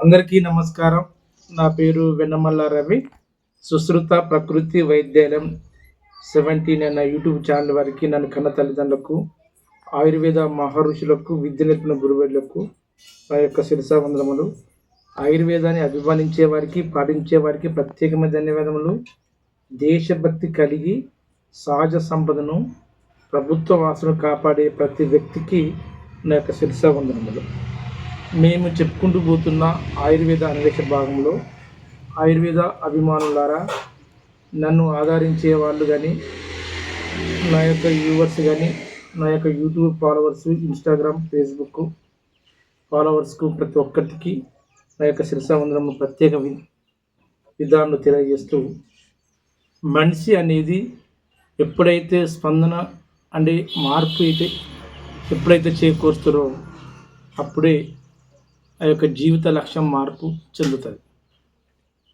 అందరికీ నమస్కారం. నా పేరు వెన్నమల్ల రవి. సుశ్రుత ప్రకృతి వైద్యాలయం సెవెంటీన్ అన్న యూట్యూబ్ ఛానల్ వారికి నన్ను కన్న తల్లిదండ్రులకు ఆయుర్వేద మహర్షులకు విద్య నేర్పిన గురువులకు నా యొక్క శిరసావందనములు ఆయుర్వేదాన్ని అభిమానించే వారికి పాటించే వారికి ప్రత్యేకమైన ధన్యవాదములు. దేశభక్తి కలిగి సహజ సంపదను ప్రభుత్వ వాసును కాపాడే ప్రతి వ్యక్తికి నా యొక్క శిరసావందనములు మేము చెప్పుకుంటూ పోతున్న ఆయుర్వేద అన్వేషణ భాగంలో ఆయుర్వేద అభిమానులారా నన్ను ఆదరించే వాళ్ళు కానీ నా యొక్క వ్యూవర్స్ కానీ నా యొక్క యూట్యూబ్ ఫాలోవర్స్ ఇన్స్టాగ్రామ్ ఫేస్బుక్ ఫాలోవర్స్కు ప్రతి ఒక్కరికి నా యొక్క శిరసావందనం ప్రత్యేక వి విధానం తెలియజేస్తూ మనిషి అనేది ఎప్పుడైతే స్పందన అంటే మార్పు అయితే ఎప్పుడైతే చేకూరుస్తారో అప్పుడే ఆ యొక్క జీవిత లక్ష్యం మార్పు చెందుతుంది.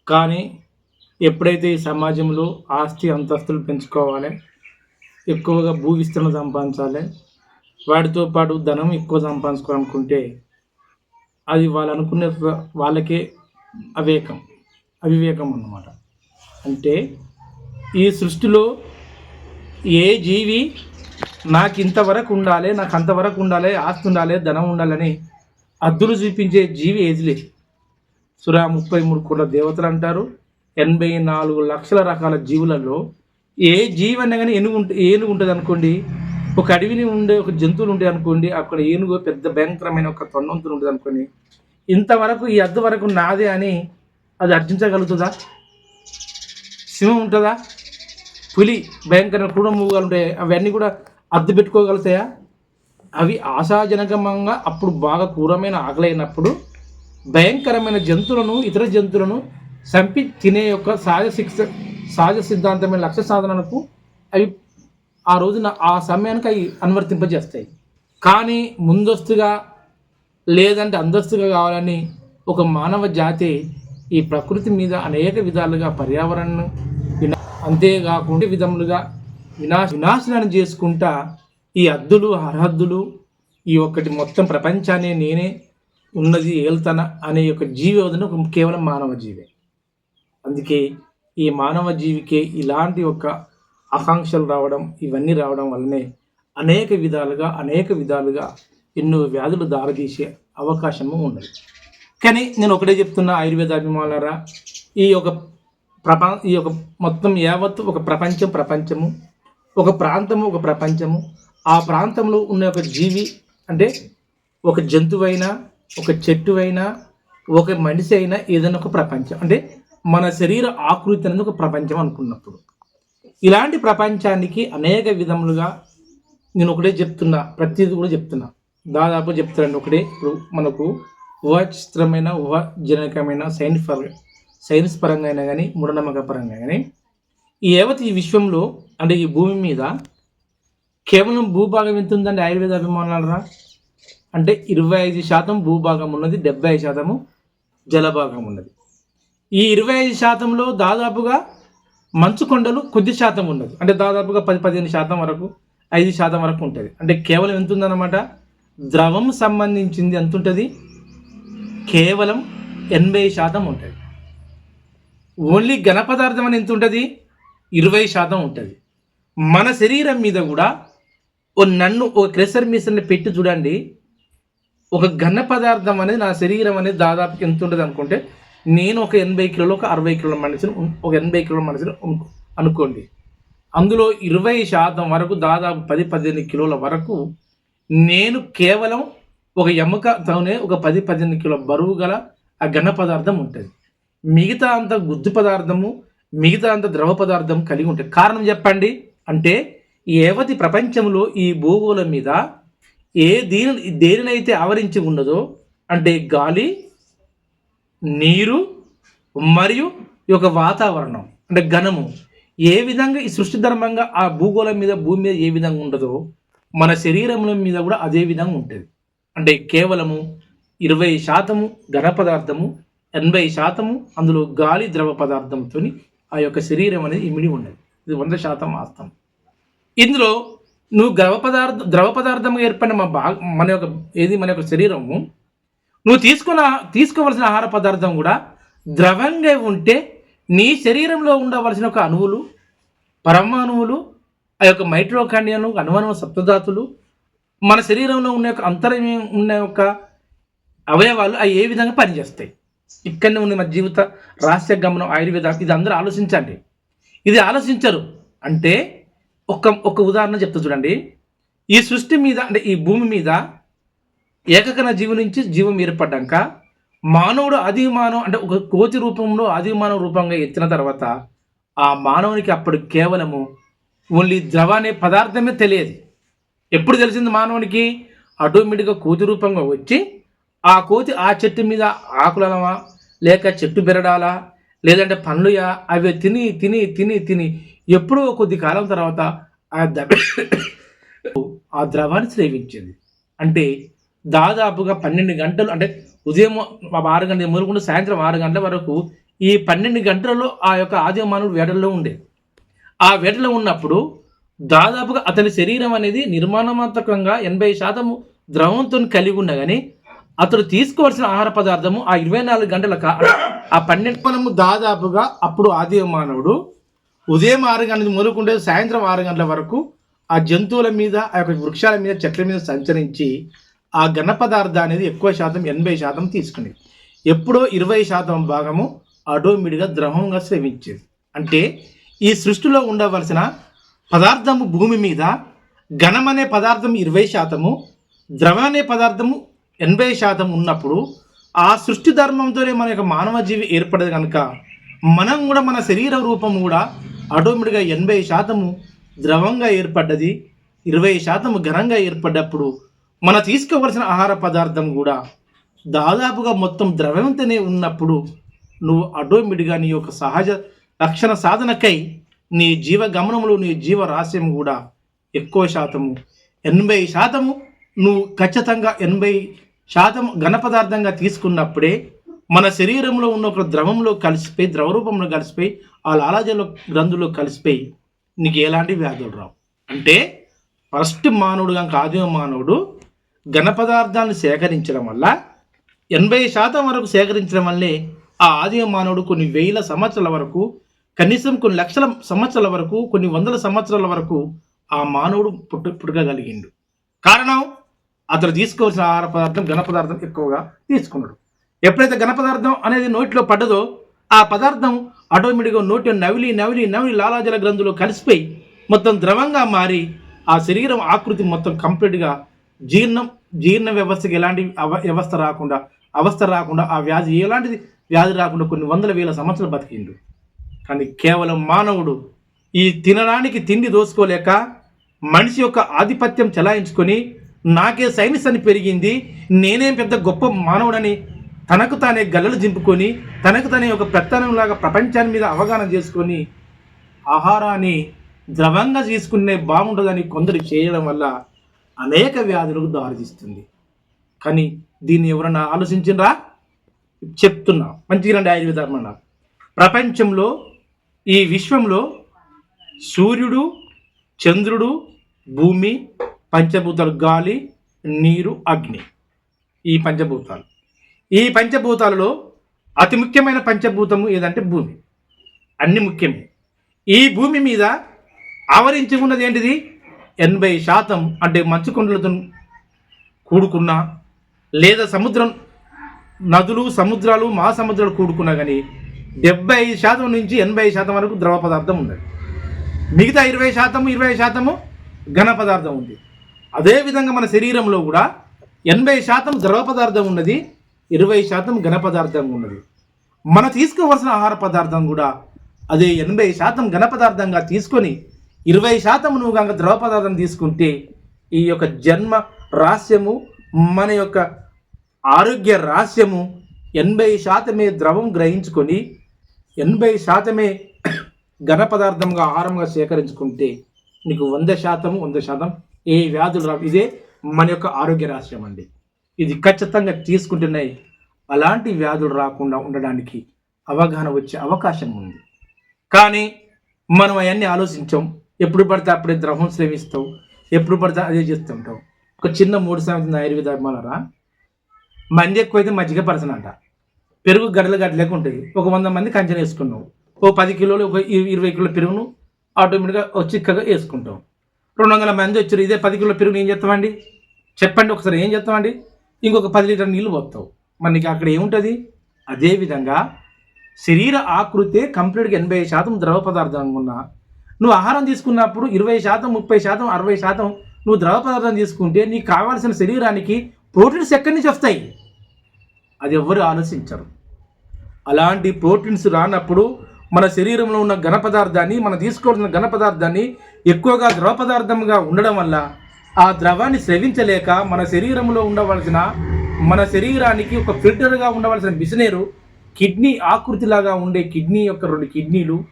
కానీ ఎప్పుడైతే ఈ సమాజంలో ఆస్తి అంతస్తులు పెంచుకోవాలి ఎక్కువగా భూ విస్తరణ సంపాదించాలి వాటితో పాటు ధనం ఎక్కువ సంపాదించుకోవాలనుకుంటే అది వాళ్ళు అనుకునే వాళ్ళకే అవేకం అవివేకం అన్నమాట. అంటే ఈ సృష్టిలో ఏ జీవి నాకు ఇంతవరకు ఉండాలి నాకు అంతవరకు ఉండాలి ఆస్తి ఉండాలి ధనం ఉండాలని అద్దులు చూపించే జీవి ఏది లేదు. సురా ముప్పై మూడు కోట్ల దేవతలు అంటారు. ఎనభై నాలుగు లక్షల రకాల జీవులలో ఏ జీవి అన్నా కానీ ఏనుగు ఉంటే ఏనుగు ఉంటుంది అనుకోండి ఒక అడవిని ఉండే ఒక జంతువులు ఉంటాయి అనుకోండి అక్కడ ఏనుగు పెద్ద భయంకరమైన ఒక తొండంతులు ఉంటుంది అనుకోండి ఇంతవరకు ఈ అద్దు వరకు నాదే అని అది అర్జించగలుగుతుందా? సింహం ఉంటుందా? పులి భయంకరమైన క్రూర మూగాలు ఉంటాయి అవన్నీ కూడా అద్దు పెట్టుకోగలుగుతాయా? అవి ఆశాజనకంగా అప్పుడు బాగా క్రూరమైన ఆకలైనప్పుడు భయంకరమైన జంతువులను ఇతర జంతువులను చంపి తినే యొక్క సహజ శిక్ష సహజ సిద్ధాంతమైన లక్ష్య సాధనలకు అవి ఆ రోజున ఆ సమయానికి అవి అనువర్తింపజేస్తాయి. కానీ ముందస్తుగా లేదంటే అందస్తుగా కావాలని ఒక మానవ జాతి ఈ ప్రకృతి మీద అనేక విధాలుగా పర్యావరణం అంతేకాకుండా విధములుగా వినాశ వినాశనాన్ని చేసుకుంటా ఈ అద్దులు అర్హద్దులు ఈ ఒక్కటి మొత్తం ప్రపంచాన్ని నేనే ఉన్నది ఏల్తన అనే యొక్క జీవి వదిన ఒక కేవలం మానవ జీవే. అందుకే ఈ మానవ జీవికే ఇలాంటి ఒక ఆకాంక్షలు రావడం ఇవన్నీ రావడం వల్లనే అనేక విధాలుగా అనేక విధాలుగా ఎన్నో వ్యాధులు దారితీసే అవకాశము ఉండదు కానీ నేను ఒకటే చెప్తున్నా ఆయుర్వేద అభిమానులరా ఈ యొక్క ప్రప ఈ యొక్క మొత్తం యావత్తు ఒక ప్రపంచం ప్రపంచము ఒక ప్రాంతము ఒక ప్రపంచము ఆ ప్రాంతంలో ఉన్న ఒక జీవి అంటే ఒక జంతువైనా ఒక చెట్టు అయినా ఒక మనిషి అయినా ఏదైనా ఒక ప్రపంచం. అంటే మన శరీర ఆకృతి అనేది ఒక ప్రపంచం అనుకున్నప్పుడు. ఇలాంటి ప్రపంచానికి అనేక విధములుగా నేను ఒకటే చెప్తున్నా ప్రతిదీ కూడా చెప్తున్నా. దాదాపు చెప్తాను ఒకటే. ఇప్పుడు మనకు ఊహాచిత్రమైన ఊహాజనకమైన సైన్స్ పర సైన్స్ పరంగా అయినా కానీ మూఢనమ్మక పరంగా కానీ ఈ యావత్ ఈ విశ్వంలో అంటే ఈ భూమి మీద కేవలం భూభాగం ఎంత ఉందండి ఆయుర్వేద అభిమానులరా? అంటే ఇరవై ఐదు శాతం భూభాగం ఉన్నది డెబ్బై ఐదు శాతము జలభాగం ఉన్నది. ఈ ఇరవై ఐదు శాతంలో దాదాపుగా మంచు కొండలు కొద్ది శాతం ఉన్నది. అంటే దాదాపుగా పది పదిహేను శాతం వరకు ఐదు శాతం వరకు ఉంటుంది. అంటే కేవలం ఎంత ఉందన్నమాట ద్రవం సంబంధించింది ఎంత ఉంటుంది కేవలం ఎనభై శాతం ఉంటుంది. ఓన్లీ ఘన పదార్థం అని ఎంత ఉంటుంది ఇరవై శాతం ఉంటుంది. మన శరీరం మీద కూడా ఓ నన్ను ఒక క్రెషర్ మిషన్ని పెట్టి చూడండి. ఒక ఘన పదార్థం అనేది నా శరీరం అనేది దాదాపు ఎంత ఉంటుంది అనుకుంటే నేను ఒక ఎనభై కిలోలు ఒక అరవై కిలోల మనిషిని ఒక ఎనభై కిలోల మనిషిని అనుకోండి. అందులో ఇరవై శాతం వరకు దాదాపు పది పదిహేను కిలోల వరకు నేను కేవలం ఒక ఎముకతోనే ఒక పది పదిహేను కిలో బరువు గల ఆ ఘన పదార్థం ఉంటుంది. మిగతా అంత గుద్దు పదార్థము మిగతా అంత ద్రవ పదార్థం కలిగి ఉంటుంది. కారణం చెప్పండి. అంటే ఈ ఏవతి ప్రపంచంలో ఈ భూగోళం మీద ఏ దీని దేనినైతే ఆవరించి ఉన్నదో అంటే గాలి నీరు మరియు ఈ యొక్క వాతావరణం అంటే ఘనము. ఏ విధంగా ఈ సృష్టి ధర్మంగా ఆ భూగోళం మీద భూమి మీద ఏ విధంగా ఉండదో మన శరీరంలో మీద కూడా అదే విధంగా ఉంటుంది. అంటే కేవలము ఇరవై శాతము ఘన పదార్థము ఎనభై శాతము అందులో గాలి ద్రవ పదార్థంతో ఆ యొక్క శరీరం అనేది ఇమిడి ఉండదు. ఇది వంద శాతం వాస్తవం. ఇందులో నువ్వు ద్రవ పదార్థ ద్రవ పదార్థంగా ఏర్పడిన మా భాగ మన యొక్క ఏది మన యొక్క శరీరము నువ్వు తీసుకున్న తీసుకోవలసిన ఆహార పదార్థం కూడా ద్రవంగా ఉంటే నీ శరీరంలో ఉండవలసిన ఒక అణువులు పరమాణువులు ఆ యొక్క మైట్రోకాండియన్లు అనువనువ సప్తధాతులు మన శరీరంలో ఉన్న యొక్క అంతరం ఉన్న యొక్క అవయవాలు అవి ఏ విధంగా పనిచేస్తాయి? ఇక్కడనే ఉంది మన జీవిత రహస్య గమనం ఆయుర్వేద ఇది అందరూ ఆలోచించండి. ఇది ఆలోచించరు. అంటే ఒక ఒక ఉదాహరణ చెప్తా చూడండి. ఈ సృష్టి మీద అంటే ఈ భూమి మీద ఏకకణ జీవి నుంచి జీవం ఏర్పడ్డాక మానవుడు ఆది అంటే ఒక కోతి రూపంలో ఆది మానవ రూపంగా ఎత్తిన తర్వాత ఆ మానవునికి అప్పుడు కేవలము ఓన్లీ ద్రవ అనే పదార్థమే తెలియదు. ఎప్పుడు తెలిసింది మానవునికి? ఆటోమేటిక్గా కోతి రూపంగా వచ్చి ఆ కోతి ఆ చెట్టు మీద ఆకులనమా లేక చెట్టు బెరడాలా లేదంటే పండ్లుయా అవి తిని తిని తిని తిని ఎప్పుడో కొద్ది కాలం తర్వాత ఆ ద ఆ ద్రవాన్ని స్రేవించింది. అంటే దాదాపుగా పన్నెండు గంటలు అంటే ఉదయం ఆరు గంటల మొదలుకుంటే సాయంత్రం ఆరు గంటల వరకు ఈ పన్నెండు గంటలలో ఆ యొక్క ఆదిమానవుడు వేటల్లో ఉండే. ఆ వేటలో ఉన్నప్పుడు దాదాపుగా అతని శరీరం అనేది నిర్మాణాత్మకంగా ఎనభై శాతము ద్రవంతో కలిగి ఉన్నా కానీ అతడు తీసుకోవాల్సిన ఆహార పదార్థము ఆ ఇరవై నాలుగు గంటల ఆ పన్నెండు మనము దాదాపుగా అప్పుడు ఆదిమానవుడు మానవుడు ఉదయం ఆరు గంటల నుంచి మొదలుకుంటే సాయంత్రం ఆరు గంటల వరకు ఆ జంతువుల మీద ఆ యొక్క వృక్షాల మీద చెట్ల మీద సంచరించి ఆ ఘన పదార్థం అనేది ఎక్కువ శాతం ఎనభై శాతం తీసుకునేది. ఎప్పుడో ఇరవై శాతం భాగము ఆటోమేటిక్గా ద్రవంగా స్రవించేది అంటే ఈ సృష్టిలో ఉండవలసిన పదార్థము భూమి మీద ఘనం అనే పదార్థం ఇరవై శాతము ద్రవం అనే పదార్థము ఎనభై శాతం ఉన్నప్పుడు ఆ సృష్టి ధర్మంతోనే మన యొక్క మానవ జీవి ఏర్పడదు కనుక మనం కూడా మన శరీర రూపం కూడా ఆటోమేటిక్గా ఎనభై శాతము ద్రవంగా ఏర్పడ్డది ఇరవై శాతము ఘనంగా ఏర్పడ్డప్పుడు మన తీసుకోవలసిన ఆహార పదార్థం కూడా దాదాపుగా మొత్తం ద్రవంతోనే ఉన్నప్పుడు నువ్వు ఆటోమేటిక్గా నీ యొక్క సహజ లక్షణ సాధనకై నీ జీవ గమనములు నీ జీవ రహస్యం కూడా ఎక్కువ శాతము. ఎనభై శాతము నువ్వు ఖచ్చితంగా ఎనభై శాతం ఘన పదార్థంగా తీసుకున్నప్పుడే మన శరీరంలో ఉన్న ఒక ద్రవంలో కలిసిపోయి ద్రవ రూపంలో కలిసిపోయి ఆ లాలాజల గ్రంథులో కలిసిపోయి నీకు ఎలాంటి వ్యాధులు రావు. అంటే ఫస్ట్ మానవుడు కనుక ఆదిమ మానవుడు ఘన పదార్థాలను సేకరించడం వల్ల ఎనభై శాతం వరకు సేకరించడం వల్లే ఆ ఆదిమ మానవుడు కొన్ని వేల సంవత్సరాల వరకు కనీసం కొన్ని లక్షల సంవత్సరాల వరకు కొన్ని వందల సంవత్సరాల వరకు ఆ మానవుడు పుట్ట పుట్టగలిగిండు. కారణం అతను తీసుకోవాల్సిన ఆహార పదార్థం ఘన పదార్థం ఎక్కువగా తీసుకున్నాడు. ఎప్పుడైతే ఘన పదార్థం అనేది నోటిలో పడ్డదో ఆ పదార్థం ఆటోమేటిక్గా నోటి నవిలి నవిలి నవిలి లాలాజల గ్రంథులు కలిసిపోయి మొత్తం ద్రవంగా మారి ఆ శరీరం ఆకృతి మొత్తం కంప్లీట్గా జీర్ణం జీర్ణ వ్యవస్థకి ఎలాంటి అవ వ్యవస్థ రాకుండా అవస్థ రాకుండా ఆ వ్యాధి ఎలాంటిది? వ్యాధి రాకుండా కొన్ని వందల వేల సంవత్సరాలు బతికిండు. కానీ కేవలం మానవుడు ఈ తినడానికి తిండి దోసుకోలేక మనిషి యొక్క ఆధిపత్యం చెలాయించుకొని నాకే సైనిస్ అని పెరిగింది నేనేం పెద్ద గొప్ప మానవుడని తనకు తానే గల్లలు జింపుకొని తనకు తనే ఒక పెత్తనంలాగా ప్రపంచాన్ని మీద అవగాహన చేసుకొని ఆహారాన్ని ద్రవంగా తీసుకునే బాగుంటుందని కొందరు చేయడం వల్ల అనేక వ్యాధులకు దారితీస్తుంది. కానీ దీన్ని ఎవరన్నా ఆలోచించినరా? చెప్తున్నా. మంచిగా రండి ఆయుర్వేదం అన్న. ప్రపంచంలో ఈ విశ్వంలో సూర్యుడు చంద్రుడు భూమి పంచభూతాలు గాలి నీరు అగ్ని ఈ పంచభూతాలు. ఈ పంచభూతాలలో అతి ముఖ్యమైన పంచభూతము ఏదంటే భూమి. అన్ని ముఖ్యమే. ఈ భూమి మీద ఆవరించి ఉన్నది ఏంటిది? ఎనభై శాతం అంటే మంచు కొండలతో కూడుకున్న లేదా సముద్రం నదులు సముద్రాలు మహాసముద్రాలు కూడుకున్నా కానీ డెబ్బై ఐదు శాతం నుంచి ఎనభై శాతం వరకు ద్రవ పదార్థం ఉన్నది. మిగతా ఇరవై శాతం ఇరవై శాతము ఘన పదార్థం ఉంది. అదేవిధంగా మన శరీరంలో కూడా ఎనభై శాతం ద్రవ పదార్థం ఉన్నది. ఇరవై శాతం ఘన పదార్థం ఉన్నది. మన తీసుకోవాల్సిన ఆహార పదార్థం కూడా అదే ఎనభై శాతం ఘన పదార్థంగా తీసుకొని ఇరవై శాతం నువ్వు కనుక ద్రవ పదార్థం తీసుకుంటే ఈ యొక్క జన్మ రహస్యము మన యొక్క ఆరోగ్య రహస్యము ఎనభై శాతమే ద్రవం గ్రహించుకొని ఎనభై శాతమే ఘన పదార్థంగా ఆహారంగా సేకరించుకుంటే నీకు వంద శాతం వంద శాతం ఏ వ్యాధులు రావు. ఇదే మన యొక్క ఆరోగ్య రహస్యం అండి ఇది ఖచ్చితంగా తీసుకుంటున్నాయి అలాంటి వ్యాధులు రాకుండా ఉండడానికి అవగాహన వచ్చే అవకాశం ఉంది. కానీ మనం అవన్నీ ఆలోచించాం. ఎప్పుడు పడితే అప్పుడే ద్రవం సేవిస్తాం ఎప్పుడు పడితే అదే చేస్తుంటాం. ఒక చిన్న మూడు సంవత్సరం ఆయుర్వేద ధర్మాలరా మంది ఎక్కువైతే మజ్జిగ పరసన అంట పెరుగు గడ్డలు గడ్డలేక ఉంటుంది ఒక వంద మంది కంచెన వేసుకున్నావు ఓ పది కిలోలు ఒక ఇరవై కిలోల పెరుగును ఆటోమేటిక్గా చిక్కగా వేసుకుంటాం. రెండు వందల మంది వచ్చారు. ఇదే పది కిలోల పెరుగును ఏం చేస్తామండి? చెప్పండి. ఒకసారి ఏం చేస్తామండి? ఇంకొక పది లీటర్ నీళ్ళు పోతావు. మరి నీకు అక్కడ ఏముంటుంది? అదేవిధంగా శరీర ఆకృతే కంప్లీట్గా ఎనభై శాతం ద్రవ పదార్థంగా ఉన్నా నువ్వు ఆహారం తీసుకున్నప్పుడు ఇరవై శాతం ముప్పై శాతం అరవై శాతం నువ్వు ద్రవ పదార్థం తీసుకుంటే నీకు కావాల్సిన శరీరానికి ప్రోటీన్స్ ఎక్కడి నుంచి వస్తాయి? అది ఎవ్వరు ఆలోచించరు. అలాంటి ప్రోటీన్స్ రానప్పుడు మన శరీరంలో ఉన్న ఘన పదార్థాన్ని మనం తీసుకోవాల్సిన ఘన పదార్థాన్ని ఎక్కువగా ద్రవ పదార్థంగా ఉండడం వల్ల ఆ ద్రవాన్ని స్రవించలేక మన శరీరంలో ఉండవలసిన మన శరీరానికి ఒక ఫిల్టర్గా ఉండవలసిన బిసినేరు కిడ్నీ ఆకృతిలాగా ఉండే కిడ్నీ యొక్క రెండు కిడ్నీలు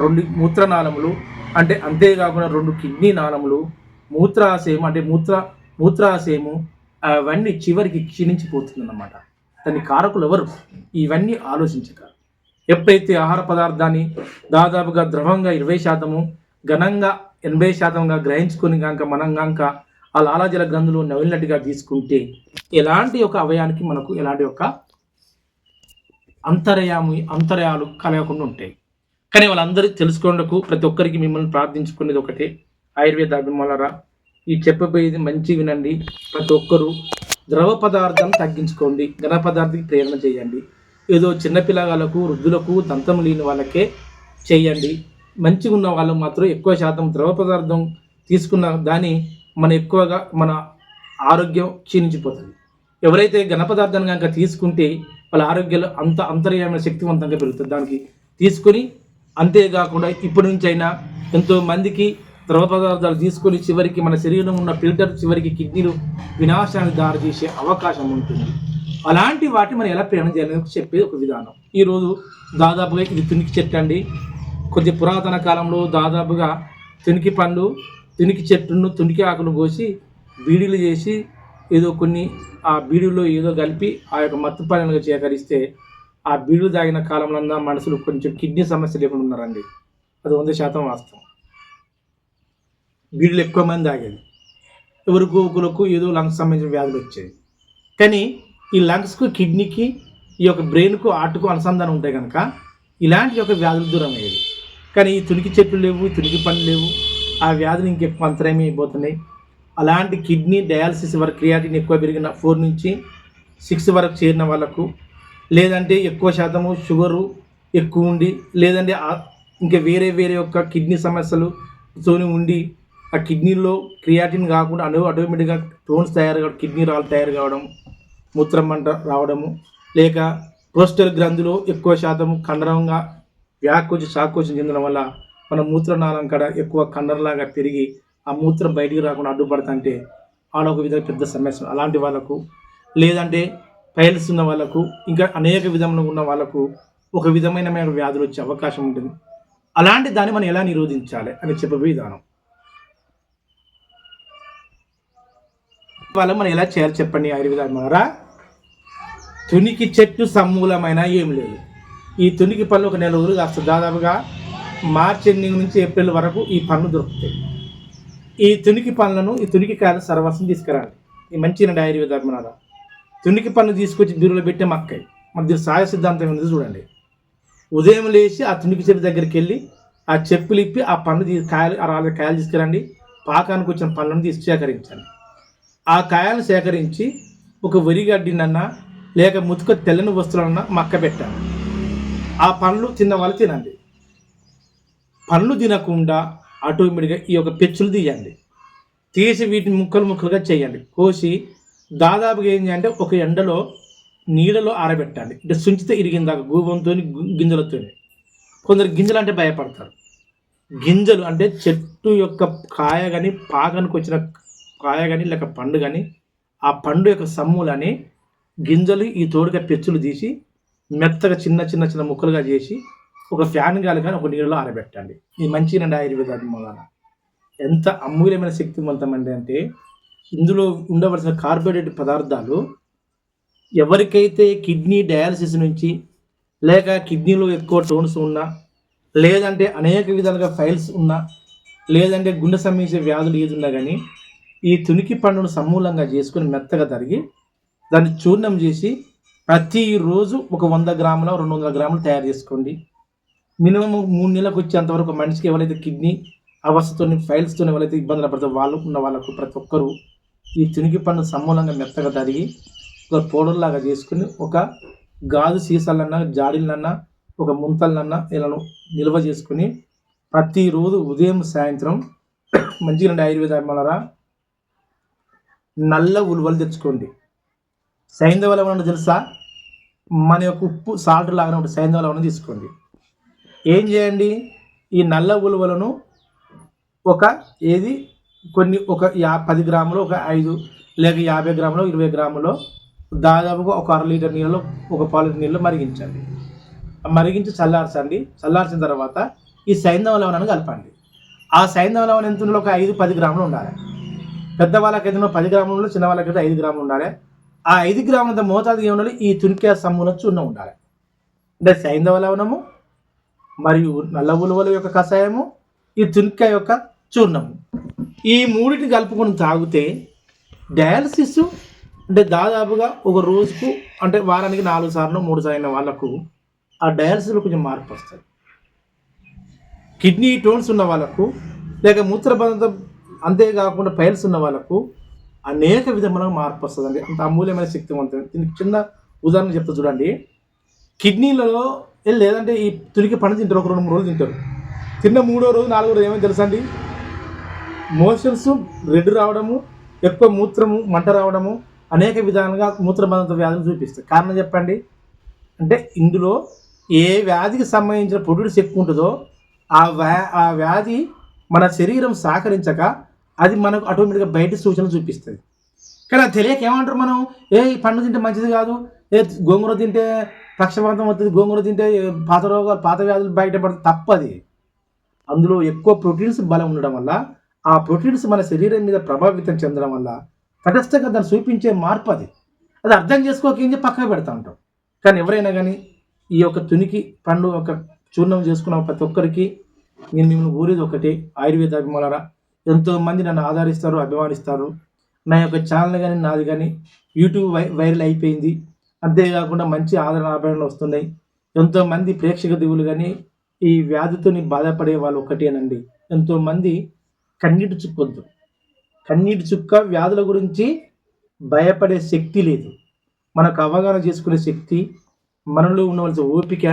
రెండు మూత్రనాళములు అంటే అంతేకాకుండా రెండు కిడ్నీ నాళములు మూత్రాశయం అంటే మూత్ర మూత్రాశయము అవన్నీ చివరికి క్షీణించిపోతుందన్నమాట. దాని కారకులు ఎవరు? ఇవన్నీ ఆలోచించక. ఎప్పుడైతే ఆహార పదార్థాన్ని దాదాపుగా ద్రవంగా ఇరవై శాతము ఘనంగా ఎనభై శాతంగా గ్రహించుకుని కనుక మనం కనుక ఆ లాలాజల గ్రంథులు నవిలినట్టుగా తీసుకుంటే ఎలాంటి ఒక అవయానికి మనకు ఎలాంటి ఒక అంతరయాము అంతరయాలు కలగకుండా ఉంటాయి. కానీ వాళ్ళందరూ తెలుసుకోవడానికి ప్రతి ఒక్కరికి మిమ్మల్ని ప్రార్థించుకునేది ఒకటే. ఆయుర్వేద అభిమానులరా ఈ చెప్పబోయేది మంచి వినండి. ప్రతి ఒక్కరూ ద్రవ పదార్థం తగ్గించుకోండి. ఘన పదార్థానికి ప్రేరణ చేయండి. ఏదో చిన్నపిల్లగాళ్ళకు వృద్ధులకు దంతం లేని వాళ్ళకే చేయండి. మంచిగా ఉన్న వాళ్ళు మాత్రం ఎక్కువ శాతం ద్రవ పదార్థం తీసుకున్న దాన్ని మన ఎక్కువగా మన ఆరోగ్యం క్షీణించిపోతుంది. ఎవరైతే ఘన పదార్థాన్ని కనుక తీసుకుంటే వాళ్ళ ఆరోగ్యాలు అంత అంతర్యమైన శక్తివంతంగా పెరుగుతుంది. దానికి తీసుకొని అంతేకాకుండా ఇప్పటి నుంచి అయినా ఎంతో మందికి ద్రవ పదార్థాలు తీసుకొని చివరికి మన శరీరం ఉన్న ఫిల్టర్ చివరికి కిడ్నీలు వినాశానికి దారితీసే అవకాశం ఉంటుంది. అలాంటి వాటిని మనం ఎలా ప్రయాణం చేయాలని చెప్పే ఒక విధానం. ఈరోజు దాదాపుగా ఇది తునికి చెప్పండి కొద్ది పురాతన కాలంలో దాదాపుగా తునికి పండు తునికి చెట్టును తునికి ఆకులు కోసి బీడీలు చేసి ఏదో కొన్ని ఆ బీడీలో ఏదో కలిపి ఆ యొక్క మత్తు పానీయాలుగా సేకరిస్తే ఆ బీడీలు తాగిన కాలంలో మనుషులు కొంచెం కిడ్నీ సమస్య లేకుండా ఉన్నారండి. అది వంద శాతం వాస్తవం. బీడీలు ఎక్కువ మంది తాగేది. ఎవరి గోకులకు ఏదో లంగ్స్ సంబంధించిన వ్యాధులు వచ్చేవి. కానీ ఈ లంగ్స్కు కిడ్నీకి ఈ యొక్క బ్రెయిన్కు ఆర్ట్కు అనుసంధానం ఉంటాయి కనుక ఇలాంటి యొక్క వ్యాధులు దూరం అయ్యేది కానీ ఈ తునికి చెట్లు లేవు తునికి పనులు లేవు. ఆ వ్యాధులు ఇంకెక్కువ అంతరాయం అయిపోతున్నాయి. అలాంటి కిడ్నీ డయాలసిస్ వరకు క్రియాటిన్ ఎక్కువ పెరిగిన ఫోర్ నుంచి సిక్స్ వరకు చేరిన వాళ్ళకు లేదంటే ఎక్కువ శాతము షుగరు ఎక్కువ ఉండి లేదంటే ఇంకా వేరే వేరే యొక్క కిడ్నీ సమస్యలు తోని ఉండి ఆ కిడ్నీలో క్రియాటిన్ కాకుండా అను ఆటోమేటిక్గా టోన్స్ తయారు కావడం కిడ్నీ రాళ్ళు తయారు కావడం మూత్రం మంట రావడము లేక ప్రోస్టల్ గ్రంథులు ఎక్కువ శాతం కండరంగా వ్యాకోచి శాకోచం చెందడం వల్ల మన మూత్రనాళం కాడ ఎక్కువ కండరలాగా పెరిగి ఆ మూత్రం బయటికి రాకుండా అడ్డుపడుతుంటే ఆడ ఒక విధంగా పెద్ద సమస్య. అలాంటి వాళ్ళకు లేదంటే పైల్స్ ఉన్న వాళ్ళకు ఇంకా అనేక విధంగా ఉన్న వాళ్ళకు ఒక విధమైన వ్యాధులు వచ్చే అవకాశం ఉంటుంది. అలాంటి దాన్ని మనం ఎలా నిరోధించాలి అని చెప్పే విధానం. వాళ్ళు మనం ఎలా చేయాలి చెప్పండి ఆయుర్వేదం ద్వారా తునికి చెట్టు సమూలమైన ఏం లేదు. ఈ తునికి పళ్ళు ఒక నెల రోజులు కాస్త దాదాపుగా మార్చి ఎండింగ్ నుంచి ఏప్రిల్ వరకు ఈ పళ్ళు దొరుకుతాయి. ఈ తునికి పళ్ళను ఈ తునికి కాయలు సర్వస్వం తీసుకురండి ఈ మంచి డైరీ ధర్మనాథ తునికి పన్ను తీసుకొచ్చి బీరులో పెట్టే మక్కయి మన దీని సాయ సిద్ధాంతం ఏంది చూడండి. ఉదయం లేచి ఆ తునికి చెట్టు దగ్గరికి వెళ్ళి ఆ చెప్పులు ఇప్పి ఆ పన్ను తీ కాయలు ఆ రాళ్ళ కాయలు తీసుకురండి. పాకానికి వచ్చిన పళ్ళను తీసి సేకరించండి. ఆ కాయలను సేకరించి ఒక వరిగడ్డినన్నా లేక ముతుక తెల్లని వస్తువులన్నా మక్క పెట్టాలి ఆ పండ్లు తిన్న వాళ్ళు తినండి. పండ్లు తినకుండా ఆటోమేటిక్గా ఈ యొక్క పెచ్చులు తీయండి. తీసి వీటిని ముక్కలు ముక్కలుగా చేయండి. కోసి దాదాపుగా ఏంటి అంటే ఒక ఎండలో నీడలో ఆరబెట్టాలి అంటే సుంచితే ఇరిగిందాక గూబంతో గింజలతో కొందరు గింజలు అంటే భయపడతారు. గింజలు అంటే చెట్టు యొక్క కాయ కానీ పాకానికి వచ్చిన కాయ కానీ లేక పండు కానీ ఆ పండు యొక్క సమ్ములని గింజలు ఈ తోడుగా పెచ్చులు తీసి మెత్తగా చిన్న చిన్న చిన్న ముక్కలుగా చేసి ఒక ఫ్యాన్ గాలి కానీ ఒక నీళ్ళలో ఆరబెట్టండి. ఇది మంచినండి ఆయుర్వేద మూలన ఎంత అమూల్యమైన శక్తివంతమండి అంటే ఇందులో ఉండవలసిన కార్బోహైడ్రేట్ పదార్థాలు ఎవరికైతే కిడ్నీ డయాలసిస్ నుంచి లేక కిడ్నీలో ఎక్కువ టోన్స్ ఉన్నా లేదంటే అనేక విధాలుగా ఫైల్స్ ఉన్నా లేదంటే గుండె సంబంధించిన వ్యాధులు ఏది ఉన్నా కానీ ఈ తునికి పండును సమూలంగా చేసుకుని మెత్తగా తరిగి దాన్ని చూర్ణం చేసి ప్రతిరోజు ఒక వంద గ్రాముల రెండు వందల గ్రాములు తయారు చేసుకోండి. మినిమం మూడు నెలలకు వచ్చేంతవరకు మనిషికి ఎవరైతే కిడ్నీ అవస్థతో ఫైల్స్తో ఎవరైతే ఇబ్బందులు పడతారో వాళ్ళు ఉన్న వాళ్ళకు ప్రతి ఒక్కరూ ఈ తునికి పండు సమూలంగా మెత్తగా తరిగి ఒక పౌడర్లాగా చేసుకుని ఒక గాజు సీసాలన్నా జాడీలన్నా ఒక ముంతలన్నా ఇలా నిల్వ చేసుకుని ప్రతిరోజు ఉదయం సాయంత్రం మంచిగా రెండు ఆయుర్వేద మలరా నల్ల ఉలువలు తెచ్చుకోండి. సైంధవ తెలుసా? మన యొక్క ఉప్పు సాల్ట్ లాగానే ఉంటుంది. సైంధవ లవణం తీసుకోండి. ఏం చేయండి? ఈ నల్ల ఉలువలను ఒక ఏది? కొన్ని ఒక యా పది గ్రాములు ఒక ఐదు లేక యాభై గ్రాములు ఇరవై గ్రాములు దాదాపుగా ఒక అర లీటర్ నీళ్ళలో ఒక పావు లీటర్ నీళ్ళు మరిగించండి. మరిగించి చల్లార్చండి. చల్లార్చిన తర్వాత ఈ సైంధవ లవణాన్ని కలపండి. ఆ సైంధవ లవణం ఎంత ఒక ఐదు పది గ్రాములు ఉండాలి. పెద్దవాళ్ళకైతే పది గ్రాములు చిన్న వాళ్ళకైతే ఐదు గ్రాములు ఉండాలి. ఆ ఐదు గ్రాములంత మోతాదుగా ఏమి ఉండాలి? ఈ తునికే సమ్మున చూర్ణం ఉండాలి. అంటే సైంధవ లవణము మరియు నల్ల ఉలువల యొక్క కషాయము ఈ తునిక యొక్క చూర్ణము. ఈ మూడింటిని కలుపుకొని తాగితే డయాలసిస్ అంటే దాదాపుగా ఒక రోజుకు అంటే వారానికి నాలుగు సార్లు మూడు సార్లు అయిన వాళ్ళకు ఆ డయాలసిస్లో కొంచెం మార్పు వస్తుంది. కిడ్నీ టోన్స్ ఉన్న వాళ్ళకు లేక మూత్రబంధం అంతేకాకుండా పైల్స్ ఉన్న వాళ్ళకు అనేక విధమైన మార్పు వస్తుందండి. అంత అమూల్యమైన శక్తివంతం దీనికి చిన్న ఉదాహరణ చెప్తా చూడండి. కిడ్నీలలో లేదంటే ఈ తురికి పని తింటారు. ఒక రెండు మూడు రోజులు తింటారు. తిన్న మూడో రోజు నాలుగో రోజు ఏమైనా తెలుసా అండి? మోషన్స్ రెడ్ రావడము ఎక్కువ మూత్రము మంట రావడము అనేక విధాలుగా మూత్రబంధ వ్యాధులు చూపిస్తాయి. కారణం చెప్పండి? అంటే ఇందులో ఏ వ్యాధికి సంబంధించిన పొడుడు శక్తి ఉంటుందో ఆ వ్యా ఆ వ్యాధి మన శరీరం సహకరించక అది మనకు ఆటోమేటిక్గా బయట సూచన చూపిస్తుంది. కానీ అది తెలియక ఏమంటారు మనం? ఏ పండు తింటే మంచిది కాదు. ఏ గోంగూర తింటే పక్షపాతం అవుతుంది. గోంగూర తింటే పాత రోగాలు పాత వ్యాధులు బయటపడుతుంది తప్పది. అందులో ఎక్కువ ప్రోటీన్స్ బలం ఉండడం వల్ల ఆ ప్రోటీన్స్ మన శరీరం మీద ప్రభావితం చెందడం వల్ల తటస్థంగా దాన్ని చూపించే మార్పు అది. అది అర్థం చేసుకోక ఏం చెప్పి పక్కకు పెడతా ఉంటాం. కానీ ఎవరైనా కానీ ఈ యొక్క తునికి పండు ఒక చూర్ణం చేసుకున్న ప్రతి ఒక్కరికి నేను మిమ్మల్ని ఊరేది ఒకటి. ఆయుర్వేద అభిమానులారా ఎంతో మంది నన్ను ఆదరిస్తారు అభిమానిస్తారు. నా యొక్క ఛానల్ కానీ నాది కానీ యూట్యూబ్ వై వైరల్ అయిపోయింది. అంతేకాకుండా మంచి ఆదరణ ఆభరణలు వస్తున్నాయి. ఎంతో మంది ప్రేక్షక దివులు కానీ ఈ వ్యాధితో బాధపడే వాళ్ళు ఒకటేనండి. ఎంతోమంది కన్నీటి చుక్కొద్దు కన్నీటి చుక్క వ్యాధుల గురించి భయపడే శక్తి లేదు. మనకు అవగాహన చేసుకునే శక్తి మనలో ఉండవలసిన ఓపిక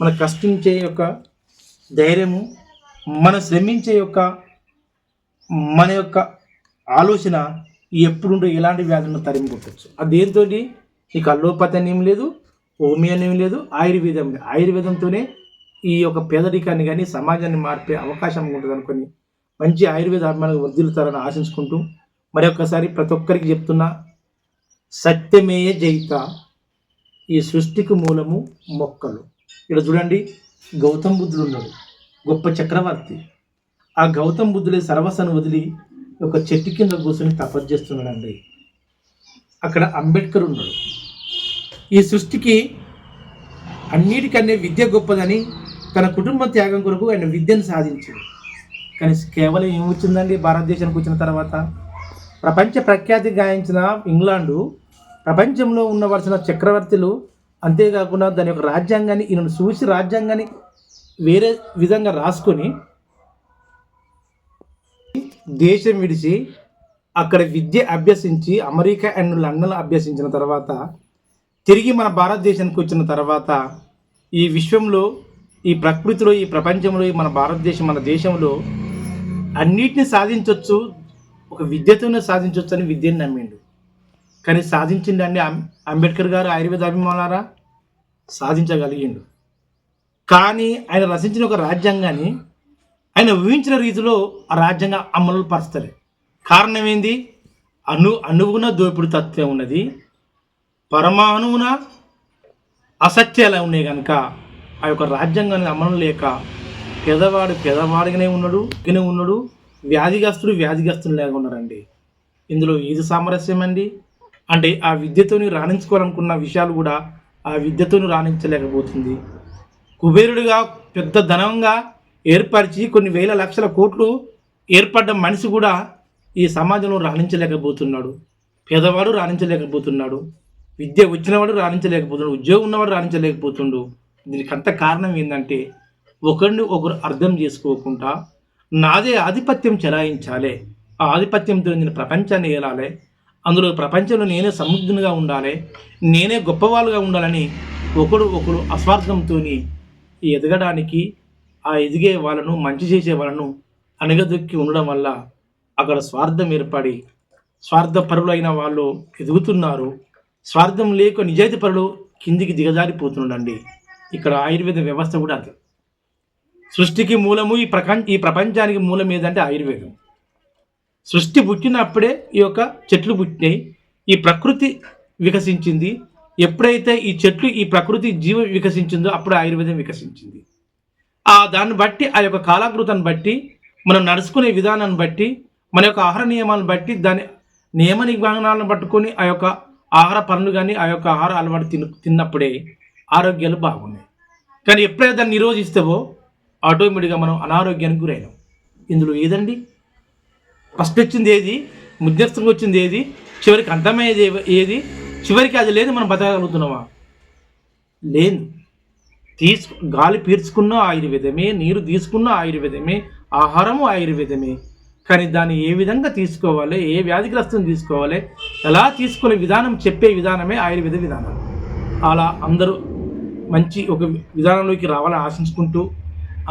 మన కష్టించే యొక్క ధైర్యము మన శ్రమించే యొక్క మన యొక్క ఆలోచన ఎప్పుడుంటే ఎలాంటి వ్యాధులను తరిమికొట్టచ్చు. అది దేంతో నీకు అల్లోపతి అని ఏం లేదు హోమియో అని ఏం లేదు ఆయుర్వేదం లేదు. ఆయుర్వేదంతోనే ఈ యొక్క పేదరికాన్ని కానీ సమాజాన్ని మార్పే అవకాశం ఉంటుంది అనుకొని మంచి ఆయుర్వేద అభిమానులు వర్ధిల్లుతారని ఆశించుకుంటూ మరి ఒక్కసారి ప్రతి ఒక్కరికి చెప్తున్నా సత్యమేయ జయిత ఈ సృష్టికి మూలము మొక్కలు. ఇక్కడ చూడండి గౌతమ్ బుద్ధుడు ఉన్నాడు గొప్ప చక్రవర్తి. ఆ గౌతమ్ బుద్ధులే సర్వసను వదిలి ఒక చెట్టు కింద కూర్చొని తపస్సు చేస్తున్నాడండి. అక్కడ అంబేద్కర్ ఉన్నాడు. ఈ సృష్టికి అన్నిటికన్నా విద్య గొప్పదని తన కుటుంబ త్యాగం కొరకు ఆయన విద్యను సాధించాడు. కానీ కేవలం ఏమొచ్చిందండి? భారతదేశానికి వచ్చిన తర్వాత ప్రపంచ ప్రఖ్యాతి గాయించిన ఇంగ్లాండు ప్రపంచంలో ఉండవలసిన చక్రవర్తులు అంతేకాకుండా దాని యొక్క రాజ్యాంగాన్ని ఈయనను చూసి రాజ్యాంగాన్ని వేరే విధంగా రాసుకొని దేశం విడిచి అక్కడ విద్య అభ్యసించి అమెరికా అండ్ లండన్ అభ్యసించిన తర్వాత తిరిగి మన భారతదేశానికి వచ్చిన తర్వాత ఈ విశ్వంలో ఈ ప్రకృతిలో ఈ ప్రపంచంలో ఈ మన భారతదేశం మన దేశంలో అన్నిటిని సాధించవచ్చు ఒక విద్యతోనే సాధించవచ్చు అని విద్యను నమ్మిండు. కానీ సాధించిండండి అంబేద్కర్ గారు ఆయుర్వేద అభిమానారా సాధించగలిగిండు. కానీ ఆయన రచించిన ఒక రాజ్యాంగాన్ని ఆయన ఊహించిన రీతిలో ఆ రాజ్యాంగ అమలు పరచలే కారణం ఏంది? అణు అణువున దోపిడి తత్వం ఉన్నది. పరమాణువున అసత్యాలు ఉన్నాయి కనుక ఆ యొక్క రాజ్యాంగాన్ని అమలు లేక పేదవాడు పేదవాడిగానే ఉన్నాడు ఇకనే ఉన్నాడు వ్యాధిగ్రస్తుడు వ్యాధిగ్రస్తుడు లేక ఉన్నారండి ఇందులో ఏది సామరస్యం అండి అంటే ఆ విద్యతోని రాణించుకోవాలనుకున్న విషయాలు కూడా ఆ విద్యతోని రాణించలేకపోతుంది. కుబేరుడిగా పెద్ద ధనంగా ఏర్పరిచి కొన్ని వేల లక్షల కోట్లు ఏర్పడ్డ మనిషి కూడా ఈ సమాజంలో రాణించలేకపోతున్నాడు. పేదవాడు రాణించలేకపోతున్నాడు. విద్య వచ్చినవాడు రాణించలేకపోతున్నాడు. ఉద్యోగం ఉన్నవాడు రాణించలేకపోతుండు. దీనికి అంత కారణం ఏంటంటే ఒకరిని ఒకరు అర్థం చేసుకోకుండా నాదే ఆధిపత్యం చెలాయించాలి. ఆ ఆధిపత్యంతో నేను ప్రపంచాన్ని ఏలాలి. అందులో ప్రపంచంలో నేనే సమృద్ధునిగా ఉండాలి. నేనే గొప్పవాళ్ళుగా ఉండాలని ఒకడు ఒకడు అస్వార్థంతో ఎదగడానికి ఆ ఎదిగే వాళ్ళను మంచి చేసే వాళ్ళను అనగదొక్కి ఉండడం వల్ల అక్కడ స్వార్థం ఏర్పడి స్వార్థపరులు అయిన వాళ్ళు ఎదుగుతున్నారు. స్వార్థం లేక నిజాయితీ పరులు కిందికి దిగజారిపోతుండండి. ఇక్కడ ఆయుర్వేద వ్యవస్థ కూడా అంతే సృష్టికి మూలము ఈ ప్రపంచ ఈ ప్రపంచానికి మూలం ఏదంటే ఆయుర్వేదం. సృష్టి పుట్టినప్పుడే ఈ యొక్క చెట్లు పుట్టినాయి. ఈ ప్రకృతి వికసించింది. ఎప్పుడైతే ఈ చెట్లు ఈ ప్రకృతి జీవం వికసించిందో అప్పుడు ఆయుర్వేదం వికసించింది. ఆ దాన్ని బట్టి ఆ యొక్క కాలాకృతాన్ని బట్టి మనం నడుచుకునే విధానాన్ని బట్టి మన యొక్క ఆహార నియమాలను బట్టి దాని నియమ నిబంధనలను పట్టుకొని ఆ యొక్క ఆహార పనులు కానీ ఆ యొక్క ఆహార అలవాటు తిన తిన్నప్పుడే ఆరోగ్యాలు బాగున్నాయి. కానీ ఎప్పుడైతే దాన్ని నిరోధిస్తావో ఆటోమేటిక్గా మనం అనారోగ్యానికి గురైనాం. ఇందులో ఏదండి? ఫస్ట్ వచ్చింది ఏది? మధ్యస్థంగా వచ్చింది ఏది? చివరికి అంతమయ్యేది ఏది? చివరికి అది లేదు మనం బతకగలుగుతున్నామా? లేదు. తీసుకు గాలి పీల్చుకున్న ఆయుర్వేదమే నీరు తీసుకున్న ఆయుర్వేదమే ఆహారము ఆయుర్వేదమే. కానీ దాన్ని ఏ విధంగా తీసుకోవాలి ఏ వ్యాధిగ్రస్తం తీసుకోవాలి ఎలా తీసుకునే విధానం చెప్పే విధానమే ఆయుర్వేద విధానం. అలా అందరూ మంచి ఒక విధానంలోకి రావాలని ఆశించుకుంటూ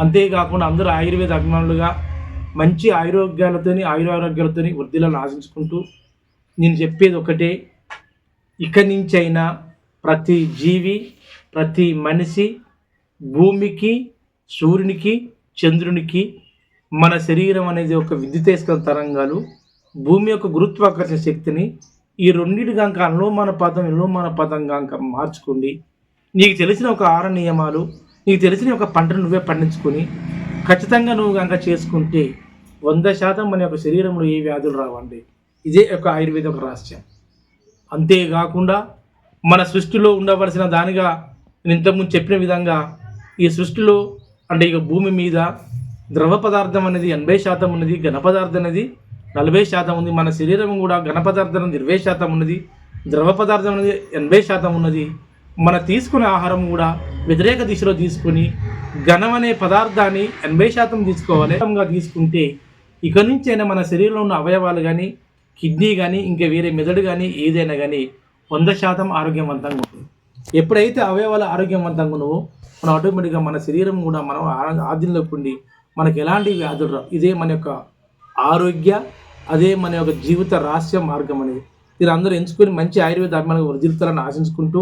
అంతేకాకుండా అందరూ ఆయుర్వేద అభిమానులుగా మంచి ఆయురోగ్యాలతోని ఆయురారోగ్యాలతోని వృద్ధిలను ఆశించుకుంటూ నేను చెప్పేది ఒకటే ఇక్కడి నుంచైనా ప్రతి జీవి ప్రతి మనిషి భూమికి సూర్యునికి చంద్రునికి మన శరీరం అనేది ఒక విద్యుతేస్కర తరంగాలు భూమి యొక్క గురుత్వాకర్షణ శక్తిని ఈ రెండింటి గంక అనులోమానపాతం విలోమానపాతం గంక మార్చుకోండి. నీకు తెలిసిన ఒక ఆర నియమాలు నీకు తెలిసిన ఒక పంటను నువ్వే పండించుకొని ఖచ్చితంగా నువ్వు గంక చేసుకుంటే వంద శాతం మన యొక్క శరీరంలో ఏ వ్యాధులు రావండి. ఇదే ఒక ఆయుర్వేద ఒక రహస్యం. అంతేకాకుండా మన సృష్టిలో ఉండవలసిన దానిగా నేను ఇంతకుముందు చెప్పిన విధంగా ఈ సృష్టిలో అంటే ఇక భూమి మీద ద్రవ పదార్థం అనేది ఎనభై శాతం ఉన్నది ఘన పదార్థం అనేది నలభై శాతం ఉంది. మన శరీరం కూడా ఘన పదార్థం అనేది ఇరవై శాతం ఉన్నది. ద్రవ పదార్థం అనేది ఎనభై శాతం ఉన్నది. మన తీసుకునే ఆహారం కూడా వ్యతిరేక దిశలో తీసుకుని ఘనం అనే పదార్థాన్ని ఎనభై శాతం తీసుకోవాలి. తీసుకుంటే ఇక నుంచైనా మన శరీరంలో ఉన్న అవయవాలు కానీ కిడ్నీ కానీ ఇంకా వేరే మెదడు కానీ ఏదైనా కానీ వంద శాతం ఆరోగ్యవంతంగా ఉంటుంది. ఎప్పుడైతే అవయవాలు ఆరోగ్యవంతంగా ఉన్నావో మనం ఆటోమేటిక్గా మన శరీరం కూడా మనం ఆధీనంలోకి ఉండి మనకి ఎలాంటి వ్యాధులు రావు ఇదే మన యొక్క ఆరోగ్య అదే మన యొక్క జీవిత రహస్య మార్గం అనేది. మీరు అందరూ ఎంచుకొని మంచి ఆయుర్వేద అభిమానంగా వృద్ధిస్తారని ఆశించుకుంటూ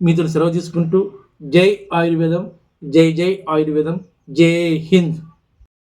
మీతో సెలవు తీసుకుంటూ జై ఆయుర్వేదం జై జై ఆయుర్వేదం జై హింద్.